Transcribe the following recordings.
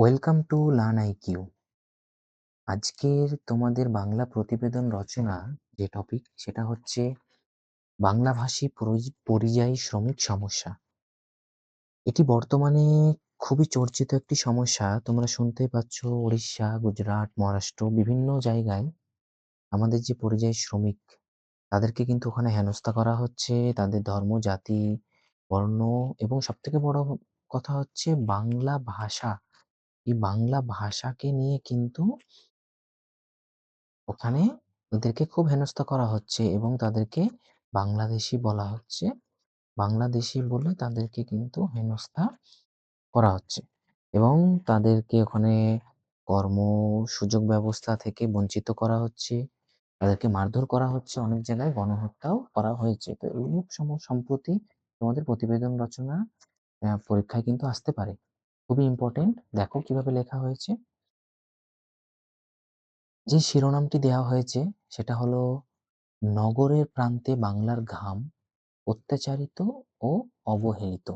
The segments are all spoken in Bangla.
Welcome to learn IQ. আজকের তোমাদের বাংলা প্রতিবেদন রচনা যে টপিক, সেটা হচ্ছে বাংলাভাষী পরি- পরিযায়ী শ্রমিক সমস্যা। এটি বর্তমানে খুবই চর্চিত একটি সমস্যা। তোমরা শুনতে পাচ্ছ উড়িষ্যা গুজরাট, মহারাষ্ট্র বিভিন্ন জায়গায় আমাদের যে পরিযায়ী শ্রমিক, তাদেরকে কিন্তু ওখানে হেনস্থা করা হচ্ছে। তাদের ধর্ম, জাতি, বর্ণ এবং সবথেকে বড় কথা হচ্ছে বাংলা ভাষা। এই বাংলা ভাষাকে নিয়ে কিন্তু ওখানে এদেরকে খুব হেনস্থা করা হচ্ছে এবং তাদেরকে বাংলাদেশি বলা হচ্ছে। বাংলাদেশি বলে তাদেরকে কিন্তু হেনস্থা করা হচ্ছে এবং তাদেরকে ওখানে কর্ম সুযোগ ব্যবস্থা থেকে বঞ্চিত করা হচ্ছে। তাদেরকে মারধর করা হচ্ছে। অনেক জায়গায়, গণহত্যাও করা হয়েছে। তো এইরূপ সম, সম্প্রতি তোমাদের প্রতিবেদন রচনা পরীক্ষায় কিন্তু আসতে পারে। খুবই ইম্পোর্টেন্ট দেখো কীভাবে লেখা হয়েছে। যে শিরোনামটি দেওয়া হয়েছে, সেটা হলো, নগরের প্রান্তে বাংলার ঘাম অত্যাচারিত ও অবহেলিত।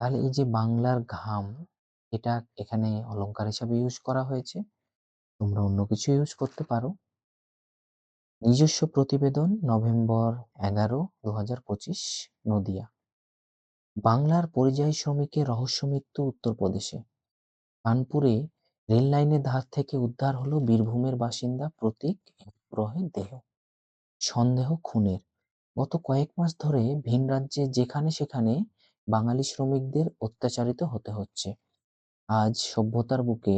তাহলে এই যে বাংলার ঘাম, এটা এখানে অলংকার হিসাবে ইউজ করা হয়েছে। তোমরা অন্য কিছু ইউজ করতে পারো। নিজস্ব প্রতিবেদন, নভেম্বর এগারো দু হাজার পঁচিশ, নদিয়া। বাংলার পরিযায়ী শ্রমিকের রহস্য মৃত্যু উত্তরপ্রদেশে। কানপুরে রেল লাইনের ধার থেকে উদ্ধার হলো বীরভূমের বাসিন্দা প্রতীক গ্রহের দেহ। সন্দেহ খুনের। গত কয়েক মাস ধরে ভিন রাজ্যে যেখানে সেখানে বাঙালি শ্রমিকদের অত্যাচারিত হতে হচ্ছে। আজ সভ্যতার বুকে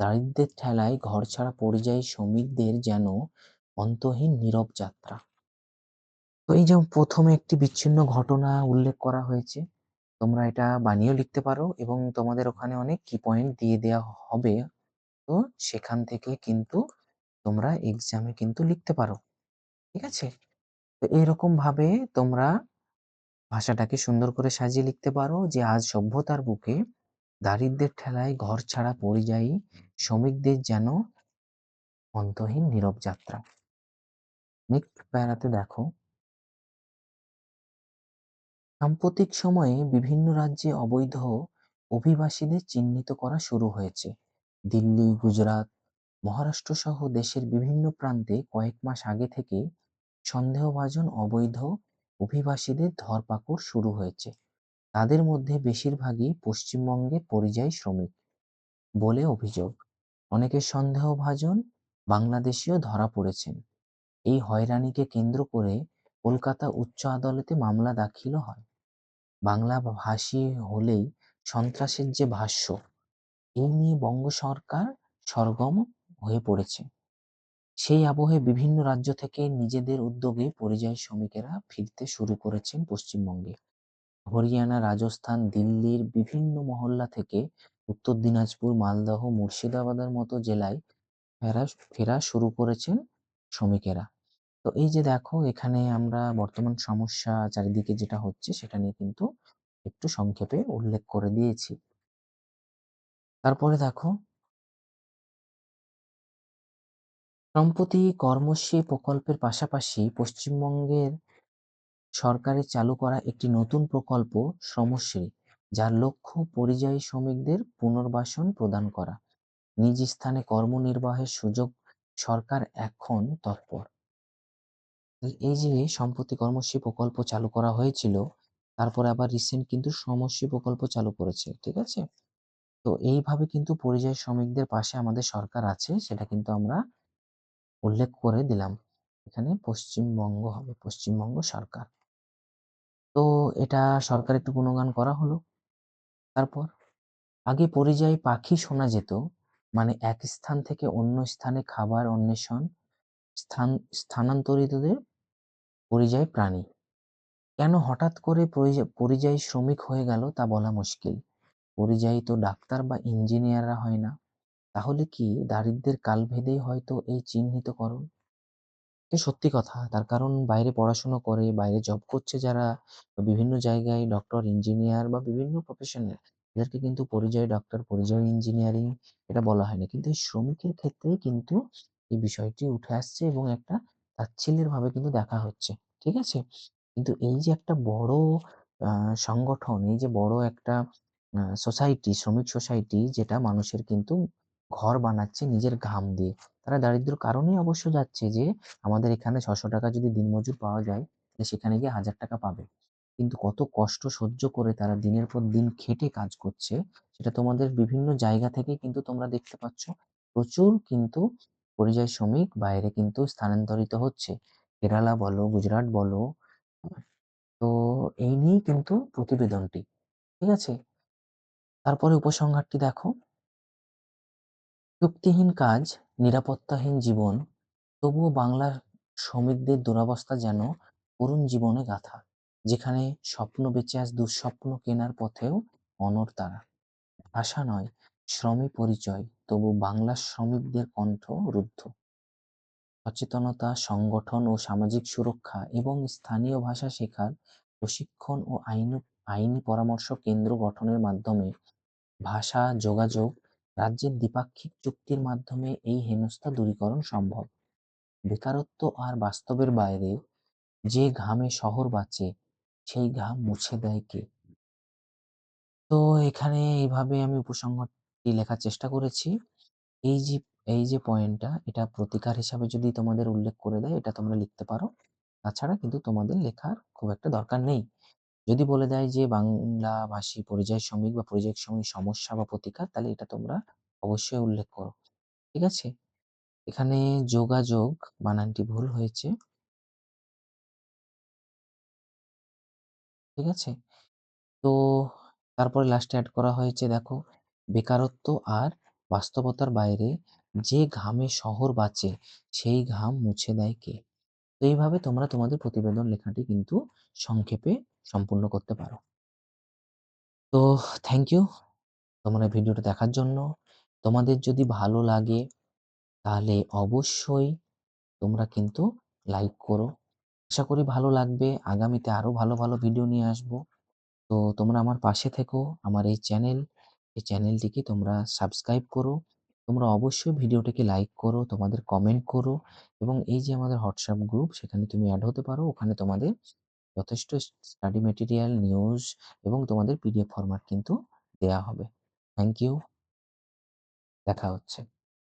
দারিদ্রের ঠেলায় ঘর ছাড়া পরিযায়ী শ্রমিকদের যেন অন্তহীন নীরব যাত্রা। তো এই যে প্রথমে একটি বিচ্ছিন্ন ঘটনা উল্লেখ করা হয়েছে, তোমরা এটা বানিয়েও লিখতে পারো এবং তোমাদের ওখানে অনেক কি পয়েন্ট দিয়ে দেওয়া হবে। তো সেখান থেকে কিন্তু তোমরা এক্সামে কিন্তু লিখতে পারো। ঠিক আছে? তো এরকম ভাবে তোমরা ভাষাটাকে সুন্দর করে সাজিয়ে লিখতে পারো যে, আজ সভ্যতার বুকে দারিদ্রের ঠেলায় ঘর ছাড়া পরিযায়ী শ্রমিকদের যেন অন্তহীন নীরব যাত্রা। নেক্সট প্যারাতে দেখো। সাম্প্রতিক সময়ে বিভিন্ন রাজ্যে অবৈধ অভিবাসীদের চিহ্নিত করা শুরু হয়েছে। দিল্লি, গুজরাট, মহারাষ্ট্র সহ দেশের বিভিন্ন প্রান্তে কয়েক মাস আগে থেকে সন্দেহভাজন অবৈধ অভিবাসীদের ধরপাকড় শুরু হয়েছে। তাদের মধ্যে বেশিরভাগই পশ্চিমবঙ্গে পরিযায়ী শ্রমিক বলে অভিযোগ। অনেকে সন্দেহভাজন বাংলাদেশিও ধরা পড়েছেন। এই হয়রানিকে কেন্দ্র করে কলকাতা উচ্চ আদালতে মামলা দাখিল হয়। বাংলা ভাষী হলেই সন্ত্রাসের যে ভাষ্য এই নিয়ে বঙ্গ সরকার সরগম হয়ে পড়েছে। সেই আবহে বিভিন্ন রাজ্য থেকে নিজেদের উদ্যোগে পরিযায়ী শ্রমিকেরা ফিরতে শুরু করেছেন পশ্চিমবঙ্গে। হরিয়ানা, রাজস্থান, দিল্লির বিভিন্ন মহল্লা থেকে উত্তর দিনাজপুর, মালদহ, মুর্শিদাবাদের মতো জেলায় ফেরা ফেরা শুরু করেছেন শ্রমিকেরা। তো এই যে দেখো, এখানে আমরা বর্তমান সমস্যা চারিদিকে যেটা হচ্ছে, সেটা নিয়ে কিন্তু একটু সংক্ষেপে উল্লেখ করে দিয়েছি। তারপরে দেখো সম্প্রতি কর্মশ্রী প্রকল্পের পাশাপাশি পশ্চিমবঙ্গের সরকারের চালু করা একটি নতুন প্রকল্প শ্রমশ্রী, যার লক্ষ্য পরিযায়ী শ্রমিকদের পুনর্বাসন প্রদান করা। নিজ স্থানে কর্মনির্বাহের সুযোগ সরকার এখন তৎপর। এই যে সম্প্রতি কর্মশ্রী প্রকল্প চালু করা হয়েছিল, তারপরে আবার রিসেন্ট কিন্তু শ্রমশ্রী প্রকল্প চালু করেছে, ঠিক আছে? তো এইভাবে কিন্তু পরিযায়ী শ্রমিকদের পাশে আমাদের সরকার আছে, সেটা কিন্তু আমরা উল্লেখ করে দিলাম। এখানে পশ্চিমবঙ্গ হবে, পশ্চিমবঙ্গ সরকার। তো এটা সরকার একটু গুণগান করা হলো। তারপর আগে পরিযায়ী পাখি শোনা যেত মানে এক স্থান থেকে অন্য স্থানে খাবার অন্বেষণ, স্থান, স্থানান্তরিতদের পরিযায়ী প্রাণী। কেন হঠাৎ করে পরিযায়ী শ্রমিক হয়ে গেল তা বলা মুশকিল। পরিযায়ী তো ডাক্তার বা ইঞ্জিনিয়াররা হয় না। তাহলে কি দারিদ্রের কালভেদেই হয়তো এই চিহ্নিতকরণ? এ সত্যি কথা, তার কারণ বাইরে পড়াশুনো করে, বাইরে জব করছে যারা বিভিন্ন জায়গায় ডক্টর ইঞ্জিনিয়ার বা বিভিন্ন প্রফেশনের এদেরকে কিন্তু পরিযায়ী ডক্টর পরিযায়ী ইঞ্জিনিয়ারিং এটা বলা হয় না কিন্তু এই শ্রমিকের ক্ষেত্রেই কিন্তু এই বিষয়টি উঠে আসছে এবং একটা তাচ্ছিল্যের ভাবে কিন্তু দেখা হচ্ছে ঠিক আছে কিন্তু এই যে একটা বড় সংগঠন এই যে বড় একটা সোসাইটি, শ্রমিক সোসাইটি যেটা মানুষের কিন্তু ঘর বানাচ্ছে নিজের ঘাম দিয়ে। তারা দারিদ্র্য কারণেই অবশ্য যাচ্ছে যে আমাদের এখানে ৳৬০০ যদি দিনমজুর পাওয়া যায়, তাহলে সেখানে গিয়ে ৳১,০০০ পাবে। কিন্তু কত কষ্ট সহ্য করে তারা দিনের পর দিন খেটে কাজ করছে, সেটা তোমাদের বিভিন্ন জায়গা থেকে কিন্তু তোমরা দেখতে পাচ্ছ। প্রচুর কিন্তু পরিযায়ী শ্রমিক বাইরে কিন্তু স্থানান্তরিত হচ্ছে। কেরালা বলো, গুজরাট বলো, তো এই নিয়েই কিন্তু প্রতিবেদনটি। ঠিক আছে? তারপরে উপসংহারটি দেখো। চুক্তিহীন কাজ, নিরাপত্তাহীন জীবন, তবুও বাংলার শ্রমিকদের দুরাবস্থা যেন করুণ জীবনে গাথা। যেখানে স্বপ্ন বেঁচে আজ দুঃস্বপ্ন কেনার পথেও অনড় তারা। আশা নয়, শ্রমই পরিচয়, তবু বাংলার শ্রমিকদের কণ্ঠ রুদ্ধ। সচেতনতা, সংগঠন ও সামাজিক সুরক্ষা এবং স্থানীয় ভাষা শেখার প্রশিক্ষণ ও আইন আইনি পরামর্শ কেন্দ্র গঠনের মাধ্যমে ভাষা, যোগাযোগ, রাজ্যের দ্বিপাক্ষিক চুক্তির মাধ্যমে এই হেনস্থা দূরীকরণ সম্ভব। বেকারত্ব আর বাস্তবের বাইরে যে ঘামে শহর বাঁচে, সেই ঘাম মুছে দেয় কে? তো এখানে এইভাবে আমি উপসংহারটি লেখার চেষ্টা করেছি। এই যে এই যে পয়েন্টটা এটা প্রতিকার হিসাবে যদি তোমাদের উল্লেখ করে দেয় এটা তোমরা লিখতে পারো। তাছাড়া কিন্তু তোমাদের লেখার খুব একটা দরকার নেই। যদি বলে দেয় যে বাংলাভাষী পরিযায়ী শ্রমিক বা পরিযায়ী শ্রমিক সমস্যা বা প্রতিকার তাহলে এটা তোমরা অবশ্যই উল্লেখ করো। ঠিক আছে? এখানে যোগাযোগ বানানটি ভুল হয়েছে। ঠিক আছে? তো তারপরে লাস্টে এড করা হয়েছে দেখো, বেকারত্ব আর বাস্তবতার বাইরে যে ঘামে শহর বাঁচে, সেই ঘাম মুছে দেয় কে? তো এইভাবে তোমরা তোমাদের প্রতিবেদন লেখাটি কিন্তু সংক্ষেপে সম্পূর্ণ করতে পারো। তো থ্যাংক ইউ তোমরা ভিডিওটা দেখার জন্য। তোমাদের যদি ভালো লাগে তাহলে অবশ্যই তোমরা কিন্তু লাইক করো। আশা করি ভালো লাগবে। আগামীতে আরও ভালো, ভালো ভিডিও নিয়ে আসব। তো তোমরা আমার পাশে থেকো। আমার এই চ্যানেল, এই চ্যানেলটিকে তোমরা সাবস্ক্রাইব করো। তোমরা অবশ্যই ভিডিওটিকে লাইক করো, তোমাদের কমেন্ট করো এবং এই যে আমাদের হোয়াটসঅ্যাপ গ্রুপ সেখানে তুমি অ্যাড হতে পারো। ওখানে তোমাদের যথেষ্ট স্টাডি ম্যাটেরিয়াল, নিউজ এবং তোমাদের পিডিএফ ফরম্যাট কিন্তু দেয়া হবে। Thank you. দেখা হচ্ছে।